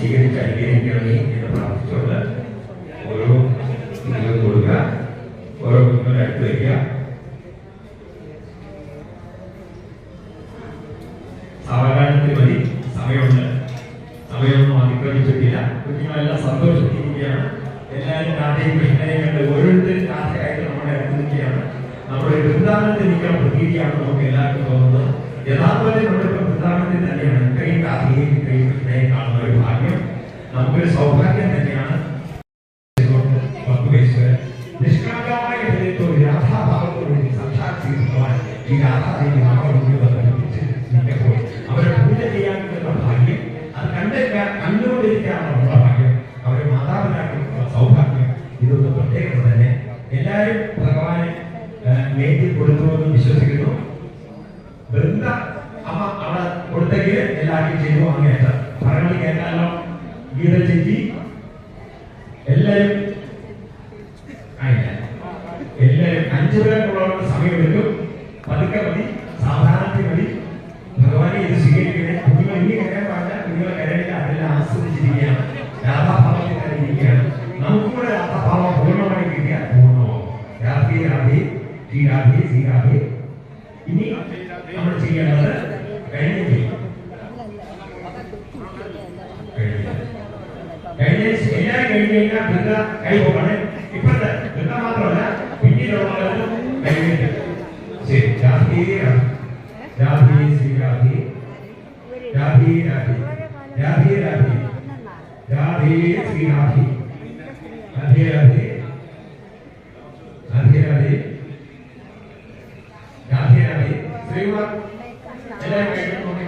അനുഗ്രഹിക്കണമേ എന്ന് പ്രാർത്ഥിച്ചുകൊണ്ട് ഓരോ നിങ്ങൾ കൊടുക്കുക ഓരോ കുഞ്ഞുങ്ങളെ അടുത്ത് വയ്ക്കുക. സാവധാനത്തിൽ മതി. സമയമുണ്ട്. സമയമൊന്നും അതിക്രമിച്ചിട്ടില്ല കുഞ്ഞുങ്ങളെല്ലാം സന്തോഷിച്ചിരിക്കുകയാണ് എല്ലാവരും രാധയും കൃഷ്ണനെയും കണ്ട് ഓരോരുത്തരും രാധയായിട്ട് നമ്മുടെ അടുത്ത് നിൽക്കുകയാണ്. നമ്മുടെ വൃന്ദാവനത്തിൽ നിൽക്കാൻ പ്രതീതിയാണ് നമുക്ക് എല്ലാവർക്കും തോന്നുന്നത്. യഥാർത്ഥത്തിൽ നമ്മളിപ്പോൾ വൃന്ദാവനത്തിൽ തന്നെയാണ് ഇത്രയും രാധയെയും ഇത്രയും കാണുന്ന ഒരു ഭാഗ്യം. നമുക്കൊരു സൗഭാഗ്യം തന്നെയാണ്. നിഷ്കളങ്കമായ അവരെ ഭാഗ്യം ഭാഗ്യം ഭഗവാനെ നേടി കൊടുക്കുമെന്ന് വിശ്വസിക്കുന്നു. വൃന്ദ കൊടുത്തെങ്കിൽ എല്ലാവർക്കും ചെയ്തു അങ്ങേറ്റം പറഞ്ഞു കേട്ടാലോ? ഗീത ചേച്ചി? എല്ലാവരും? എല്ലാവരും അഞ്ചു പേർക്കുള്ളവർക്ക് സമയമെടുക്കും. പതുക്കെ മതി. സാധാരണത്തിൽ മതി. ഭഗവാനെ ഇത് സ്വീകരിക്കണേ. കുഞ്ഞുങ്ങൾ ഇനി കരയാൻ പാടില്ല. കുഞ്ഞുങ്ങൾ കരയില്ല അതെല്ലാം ആസ്വദിച്ചിരിക്കുകയാണ്. രാധാഭാവത്തിൽ കരയിരിക്കുകയാണ് നമുക്കും കൂടെ രാധാഭാവം പൂർണമായി കിട്ടിയാൽ പൂർണമാവും. രാധി രാധി ശ്രീ രാധി ശ്രീ രാധി. ഇനി നമ്മൾ ചെയ്യേണ്ടത് കഴിഞ്ഞ എല്ലാവരും കഴിഞ്ഞ് കഴിഞ്ഞാൽ ബൃന്ദ കൈ പോകണേ ഇപ്പോഴത്തെ ബൃന്ദ മാത്രമല്ല പിന്നീടുള്ളവരും കഴിഞ്ഞിട്ട് ശരി രാധേ രാധേ ശ്രീ രാധേ രാധേ രാധേ രാധേ രാധേ രാധേ ശ്രീ രാധേ രാധേ രാധേ രാധേ രാധേ രാധേ രാധേ ശ്രീകുമാർ എല്ലാവരും